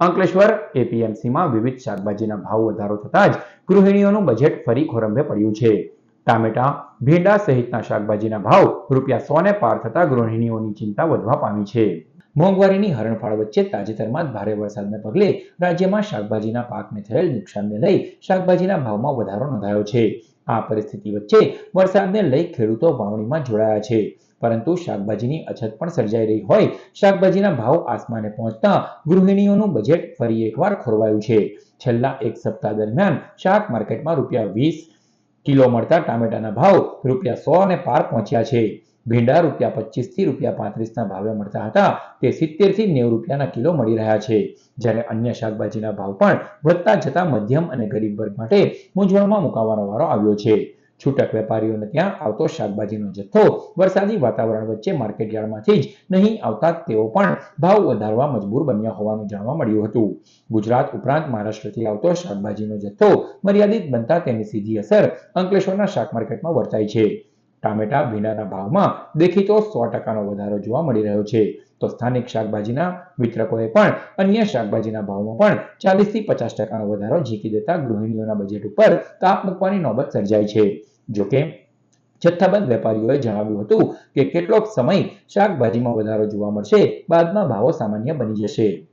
અંકલેશ્વર, એપીએમસીમાં વિવિધ શાકભાજીના ભાવ વધારો થતાં જ ગૃહિણીઓનું બજેટ ફરી ખોરંભે પડ્યું છે. ટામેટા, ભીંડા સહિતના શાકભાજીના ભાવ રૂપિયા સોને પાર થતા ગૃહિણીઓની ચિંતા વધવા પામી છે. મોંઘવારીની હરણફાળ વચ્ચે તાજેતરમાં ભારે વરસાદને પગલે રાજ્યમાં શાકભાજીના પાકને થયેલ નુકસાનને લઈ શાકભાજીના ભાવમાં વધારો નોંધાયો છે. આ પરિસ્થિતિ વચ્ચે વરસાદને લઈ ખેડૂતો વાવણીમાં જોડાયા છે. પરંતુ શાકભાજીની અછત પણ સર્જાઈ રહી હોય, શાકભાજીના ભાવ આસમાને પહોંચતા ગૃહિણીઓનું બજેટ ફરી એકવાર ખોરવાયું છે. છેલ્લા એક સપ્તાહ દરમિયાન શાક માર્કેટમાં રૂપિયા વીસ કિલો મળતા ટામેટાના ભાવ રૂપિયા સો ને પાર પહોંચ્યા છે. ભીંડા રૂપિયા પચીસથી રૂપિયા પાંત્રીસના ભાવે મળતા હતા, તે સિત્તેરથી નેવું રૂપિયાના કિલો મળી રહ્યા છે. જ્યારે અન્ય શાકભાજીના ભાવ પણ વધતા જતા મધ્યમ અને ગરીબ વર્ગ માટે મૂંઝવણમાં મુકાવાનો વારો આવ્યો છે. છૂટક વેપારીઓને ત્યાં આવતો શાકભાજીનો જથ્થો વરસાદી વાતાવરણ વચ્ચે માર્કેટયાર્ડમાંથી જ નહીં આવતા તેઓ પણ ભાવ વધારવા મજબૂર બન્યા હોવાનું જાણવા મળ્યું હતું. ગુજરાત ઉપરાંત મહારાષ્ટ્રથી આવતો શાકભાજીનો જથ્થો મર્યાદિત બનતા તેની સીધી અસર અંકલેશ્વરના શાક માર્કેટમાં વર્તાય છે. ટામેટા ભીંડાના ભાવમાં દેખીતો સો ટકાનો વધારો જોવા મળી રહ્યો છે. તો સ્થાનિક શાકભાજીના વિતરકોએ પણ અન્ય શાકભાજીના ભાવમાં પણ ચાલીસથી પચાસ ટકાનો વધારો ઝીકી દેતા ગૃહિણીઓના બજેટ ઉપર તાપ મૂકવાની નોબત સર્જાઈ છે. જોકે જથ્થાબંધ વેપારીઓએ જણાવ્યું હતું કે કેટલોક સમય શાકભાજીમાં વધારો જોવા મળશે, બાદમાં ભાવો સામાન્ય બની જશે.